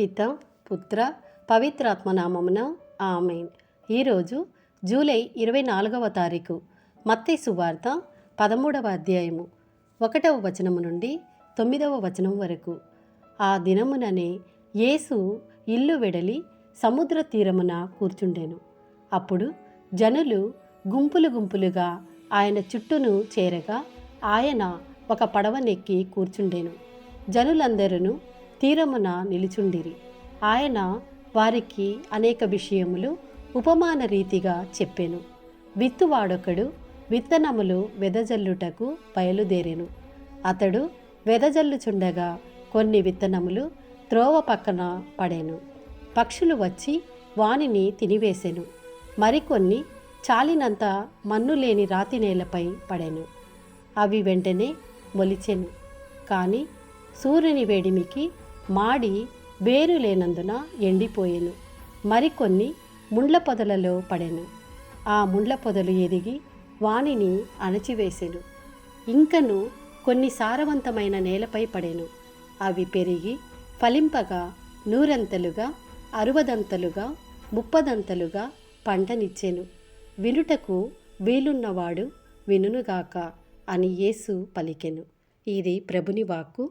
పిత పుత్ర పవిత్రాత్మ నామమున ఆమెన్. ఈరోజు జూలై ఇరవై నాలుగవ తారీఖు మత్తై సువార్త పదమూడవ అధ్యాయము ఒకటవ వచనము నుండి తొమ్మిదవ వచనం వరకు. ఆ దినముననే యేసు ఇల్లు వెడలి సముద్ర తీరమున కూర్చుండెను. అప్పుడు జనులు గుంపులు గుంపులుగా ఆయన చుట్టూను చేరగా ఆయన ఒక పడవనెక్కి కూర్చుండెను. జనులందరూ తీరమున నిలుచుండిరి. ఆయన వారికి అనేక విషయములు ఉపమాన రీతిగా చెప్పెను. విత్తువాడొకడు విత్తనములు వెదజల్లుటకు బయలుదేరెను. అతడు వెదజల్లుచుండగా కొన్ని విత్తనములు త్రోవ పక్కన పడెను. పక్షులు వచ్చి వానిని తినివేసెను. మరికొన్ని చాలినంత మన్ను లేని రాతి నేలపై పడెను. అవి వెంటనే మొలిచెను. కానీ సూర్యుని వేడిమికి మాడి వేరు లేనందున ఎండిపోయెను. మరికొన్ని ముండ్ల పొదలలో పడెను. ఆ ముండ్ల పొదలు ఎదిగి వానిని అణచివేసెను. ఇంకను కొన్ని సారవంతమైన నేలపై పడెను. అవి పెరిగి ఫలింపగా నూరంతలుగా అరవదంతలుగా ముప్పదంతలుగా పంటనిచ్చెను. వినుటకు వీలున్నవాడు వినునుగాక అని యేసు పలికెను. ఇది ప్రభుని వాక్కు.